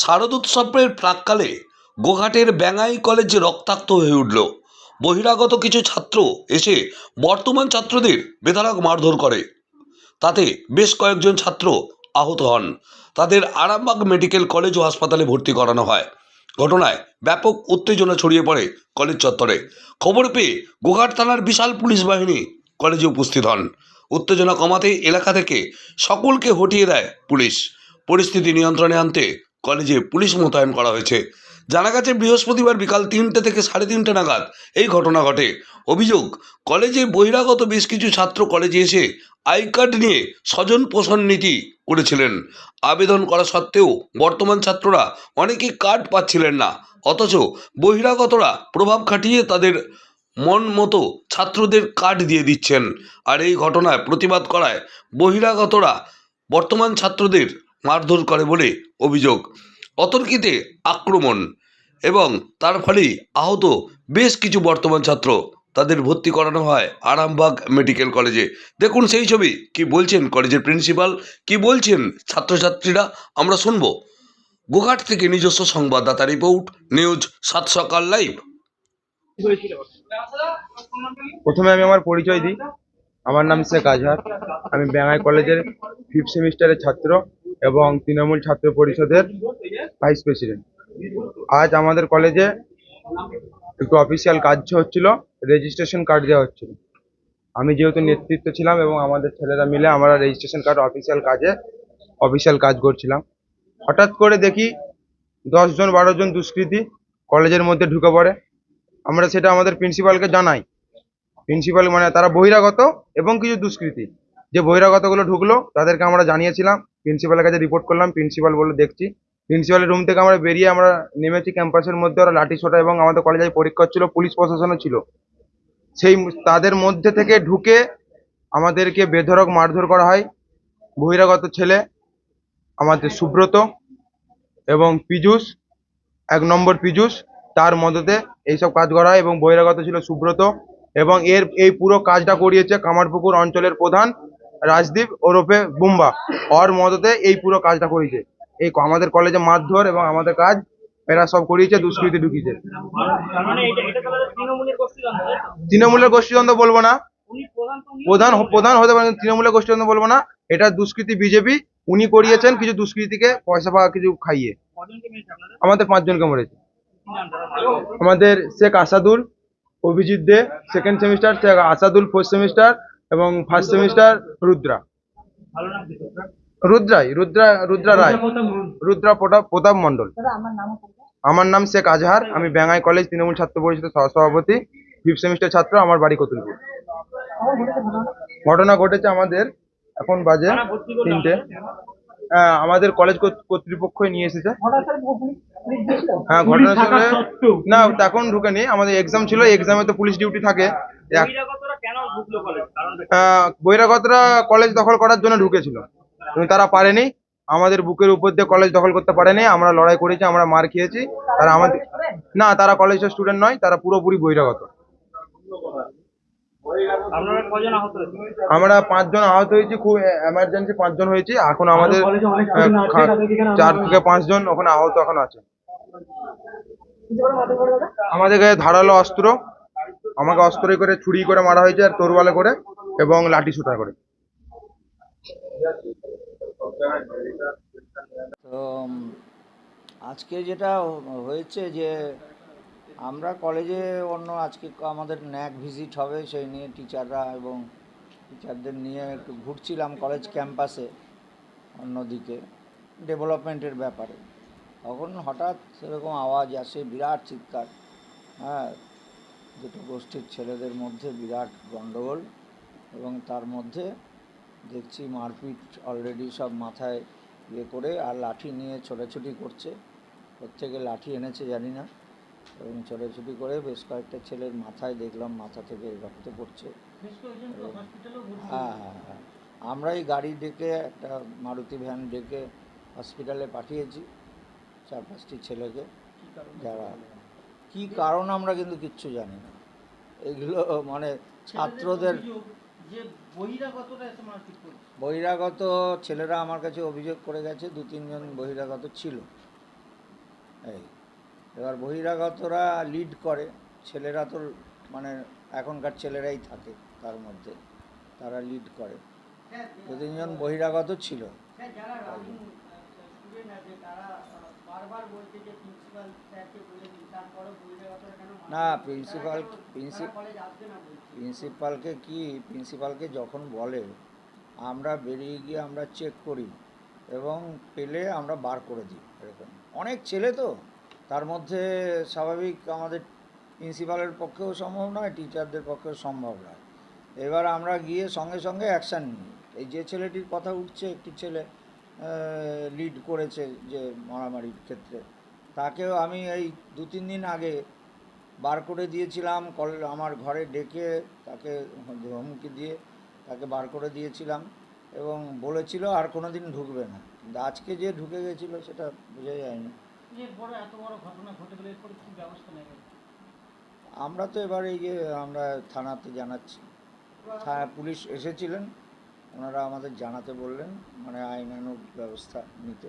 শারদোৎসবের প্রাককালে গোঘাটের ব্যাঙাই কলেজ রক্তাক্ত হয়ে উঠল। বহিরাগত কিছু ছাত্র এসে বর্তমান ছাত্রদের বেধারক মারধর করে। তাতে বেশ কয়েকজন ছাত্র আহত হন। তাদের আরামবাগ মেডিকেল কলেজ ও হাসপাতালে ভর্তি করানো হয়। ঘটনায় ব্যাপক উত্তেজনা ছড়িয়ে পড়ে কলেজ চত্বরে। খবর পেয়ে গোঘাট থানার বিশাল পুলিশ বাহিনী কলেজে উপস্থিত হন। উত্তেজনা কমাতে এলাকা থেকে সকলকে হটিয়ে দেয় পুলিশ। পরিস্থিতি নিয়ন্ত্রণে আনতে কলেজে পুলিশ মোতায়েন করা হয়েছে। জানা গেছে, বৃহস্পতিবার বিকাল তিনটে থেকে সাড়ে তিনটে নাগাদ এই ঘটনা ঘটে। অভিযোগ, কলেজে বহিরাগত বেশ কিছু ছাত্র কলেজে এসে আই কার্ড নিয়ে স্বজন পোষণ নীতি করেছিলেন। আবেদন করা সত্ত্বেও বর্তমান ছাত্ররা অনেকেই কার্ড পাচ্ছিলেন না। অথচ বহিরাগতরা প্রভাব খাটিয়ে তাদের মন মতো ছাত্রদের কার্ড দিয়ে দিচ্ছেন। আর এই ঘটনায় প্রতিবাদ করায় বহিরাগতরা বর্তমান ছাত্রদের মারধর করে বলে অভিযোগ। অতর্কিতে আক্রমণ এবং তার ফলেই আহত বেশ কিছু বর্তমান ছাত্র তাদের ভর্তি করানো হয় আরামবাগ মেডিকেল কলেজে। দেখুন সেই ছবি। কি বলছেন কলেজের প্রিন্সিপাল? কি বলছেন ছাত্রছাত্রীরা? আমরা শুনব। গোঘাট থেকে নিজস্ব সংবাদদাতা রিপোর্ট, নিউজ সাত সকাল লাইভ। প্রথমে আমি আমার পরিচয় দিই। আমার নাম শেখ আজহার আমি ব্যাঙ্গাই কলেজের ফিফথ সেমিস্টারের ছাত্র। এবং তৃণমূল ছাত্র পরিষদের ভাইস প্রেসিডেন্ট। আজ আমাদের কলেজে একটু অফিসিয়াল কাজ হচ্ছিল রেজিস্ট্রেশন কার্ড দেওয়া হচ্ছিল। আমি যেহেতু নেতৃত্ব ছিলাম এবং আমাদের ছেলেরা মিলে আমরা রেজিস্ট্রেশন কার্ড অফিসিয়াল কাজে অফিসিয়াল কাজ করছিলাম। হঠাৎ করে দেখি দশজন জন দুষ্কৃতী কলেজের মধ্যে ঢুকে পড়ে। আমরা সেটা আমাদের প্রিন্সিপালকে জানাই। প্রিন্সিপাল মানে তারা বহিরাগত এবং কিছু দুষ্কৃতী। যে বহিরাগতগুলো ঢুকলো, তাদেরকে আমরা জানিয়েছিলাম। প্রিন্সিপালের কাছে রিপোর্ট করলাম প্রিন্সিপাল বলল, দেখছি। প্রিন্সিপালের রুম থেকে আমরা বেরিয়ে আমরা নেমেছি ক্যাম্পাসের মধ্যে, ওরা লাঠি ছোটা এবং আমাদের কলেজে পরীক্ষা ছিল পুলিশ প্রশাসনও ছিল। সেই তাদের মধ্যে থেকে ঢুকে আমাদেরকে বেধড়ক মারধর করা হয়। বহিরাগত ছেলে, আমাদের সুব্রত এবং পীযূষ, এক নম্বর পীযূষ, তার মদতে এইসব কাজ করা হয় এবং বহিরাগত ছিল সুব্রত এবং এর, এই পুরো কাজটা করিয়েছে কামারপুকুর অঞ্চলের প্রধান রাজদীপ ওরফে বুম্বা। ওর মদতে এই পুরো কাজটা করিয়েছে এই আমাদের কলেজে মারধর এবং আমাদের কাজ এরা সব করিয়েছে দুষ্কৃতি ঢুকিয়েছে। মানে তৃণমূলের গোষ্ঠীদ্বন্দ্ব বলব না। প্রধান প্রধান হতে পারেন তৃণমূলের গোষ্ঠীদ্বন্দ্ব বলব না। এটা দুষ্কৃতি বিজেপি উনি করিয়েছেন কিছু দুষ্কৃতীকে পয়সা পাওয়া কিছু খাইয়ে। আমাদের পাঁচজনকে মরেছে? আমাদের Sheikh Asadul Abhijit De second semester Sheikh Asadul fourth semester এবং ফার্স্ট সেমিস্টার রুদ্রা। রুদ্রাই রুদ্রা রুদ্রা রায়। রুদ্রা প্রতাপ মন্ডল আমার নাম শেখ আজহার আমি ব্যাঙ্গাই কলেজ তৃণমূল ছাত্র পরিষদের সহ সভাপতি ফিফথ সেমিস্টার ছাত্র আমার বাড়ি কতুলপুর। ঘটনা ঘটেছে আমাদের এখন বাজে তিনটে। হ্যাঁ, আমাদের কলেজ কর্ত- কর্তৃপক্ষই নিয়ে এসেছে। হ্যাঁ ঘটনা না তখন ঢুকেনি। আমাদের এক্সাম ছিল এক্সামে তো পুলিশ ডিউটি থাকে। বহিরাগতরা কলেজ দখল করার জন্য ঢুকেছিল। কিন্তু তারা পারেনি। আমাদের বুকের উপর দিয়ে কলেজ দখল করতে পারেনি। আমরা লড়াই করেছি আমরা মার খেয়েছি। তারা আমাদের না তারা কলেজের স্টুডেন্ট নয় তারা পুরোপুরি বহিরাগত। আমরা পাঁচজন আহত হয়েছি খুব এমার্জেন্সি পাঁচজন হয়েছি। এখন আমাদের চার থেকে পাঁচজন ওখানে আহত এখন আছে। আমাদের গায়ে ধারালো অস্ত্র। আমাকে অস্ত্রে করে ছুরি করে মারা হয়েছে আর তরোয়ালে করে এবং লাঠি সুটা করে। তো আজকে যেটা হয়েছে যে আমরা কলেজে অন্য আজকে আমাদের ন্যাক ভিজিট হবে, সেই নিয়ে টিচাররা এবং টিচারদের নিয়ে একটু ঘুরছিলাম কলেজ ক্যাম্পাসে অন্যদিকে, ডেভেলপমেন্টের ব্যাপারে। তখন হঠাৎ সেরকম আওয়াজ আসে, বিরাট চিৎকার। হ্যাঁ দুটো গোষ্ঠীর ছেলেদের মধ্যে বিরাট গণ্ডগোল এবং তার মধ্যে দেখছি মারপিট অলরেডি সব মাথায় ইয়ে করে আর লাঠি নিয়ে ছোটাছুটি করছে। প্রত্যেকে লাঠি এনেছে জানি না। এবং ছোটাছুটি করে বেশ কয়েকটা ছেলের মাথায় দেখলাম মাথা থেকে রক্ত পড়ছে। হ্যাঁ হ্যাঁ হ্যাঁ আমরাই গাড়ি ডেকে একটা মারুতি ভ্যান ডেকে হসপিটালে পাঠিয়েছি চার পাঁচটি ছেলেকে। যারা কি কারণ আমরা কিন্তু কিচ্ছু জানি না। এগুলো মানে ছাত্রদের বহিরাগত ছেলেরা আমার কাছে অভিযোগ করে গেছে দু তিনজন বহিরাগত ছিল। এই এবার বহিরাগতরা লিড করে ছেলেরা তো মানে এখনকার ছেলেরাই থাকে তার মধ্যে তারা লিড করে। দু তিনজন বহিরাগত ছিল। না প্রিন্সিপাল প্রিন্সিপালকে কি প্রিন্সিপালকে যখন বলে আমরা বেরিয়ে গিয়ে আমরা চেক করি এবং পেলে আমরা বার করে দিই এরকম। অনেক ছেলে তো তার মধ্যে স্বাভাবিক আমাদের প্রিন্সিপালের পক্ষেও সম্ভব নয় টিচারদের পক্ষেও সম্ভব নয়। এবার আমরা গিয়ে সঙ্গে সঙ্গে অ্যাকশান নিই। এই যে ছেলেটির কথা উঠছে একটি ছেলে লিড করেছে যে মারামারির ক্ষেত্রে। তাকেও আমি এই দু তিন দিন আগে বার করে দিয়েছিলাম কল আমার ঘরে ডেকে তাকে ধমকি দিয়ে তাকে বার করে দিয়েছিলাম এবং বলেছিল আর কোনো দিন ঢুকবে না। কিন্তু আজকে যে ঢুকে গেছিল সেটা বোঝা যায়নি। আমরা তো এবার এই যে আমরা থানাতে জানাচ্ছি। পুলিশ এসেছিলেন ওনারা আমাদের জানাতে বললেন মানে আইনানুগ ব্যবস্থা নিতে।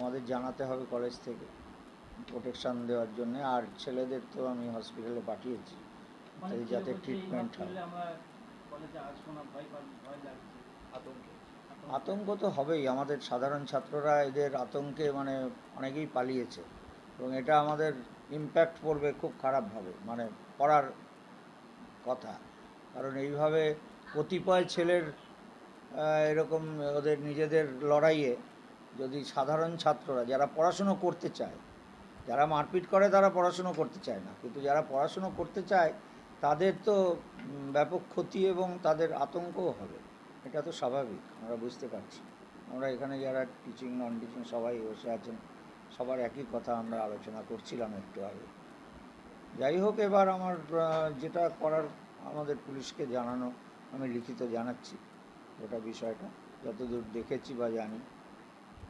আমাদের জানাতে হবে কলেজ থেকে প্রোটেকশান দেওয়ার জন্য। আর ছেলেদের তো আমি হসপিটালে পাঠিয়েছি। মানে এই যাতে ট্রিটমেন্ট হয়। আতঙ্কে। তো হবেই। আমাদের সাধারণ ছাত্ররা এদের আতঙ্কে মানে অনেকেই পালিয়েছে। এবং এটা আমাদের ইম্প্যাক্ট পড়বে খুব খারাপভাবে মানে পড়ার কথা। কারণ এইভাবে কতিপয় ছেলের এরকম ওদের নিজেদের লড়াইয়ে যদি সাধারণ ছাত্ররা, যারা পড়াশুনো করতে চায়, যারা মারপিট করে তারা পড়াশুনো করতে চায় না। কিন্তু যারা পড়াশুনো করতে চায়, তাদের তো ব্যাপক ক্ষতি এবং তাদের আতঙ্কও হবে। এটা তো স্বাভাবিক, আমরা বুঝতে পারছি। আমরা এখানে যারা টিচিং নন টিচিং সবাই বসে আছেন, সবার একই কথা আমরা আলোচনা করছিলাম একটু আগে। যাই হোক, এবার আমার যেটা করার আমাদের পুলিশকে জানানো, আমি লিখিত জানাচ্ছি। গোটা বিষয়টা। যতদূর দেখেছি বা জানি,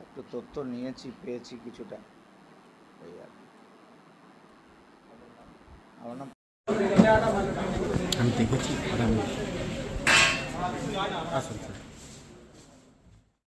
একটু তথ্য নিয়েছি, পেয়েছি কিছুটা। এই আর আমি দেখেছি আসুন স্যার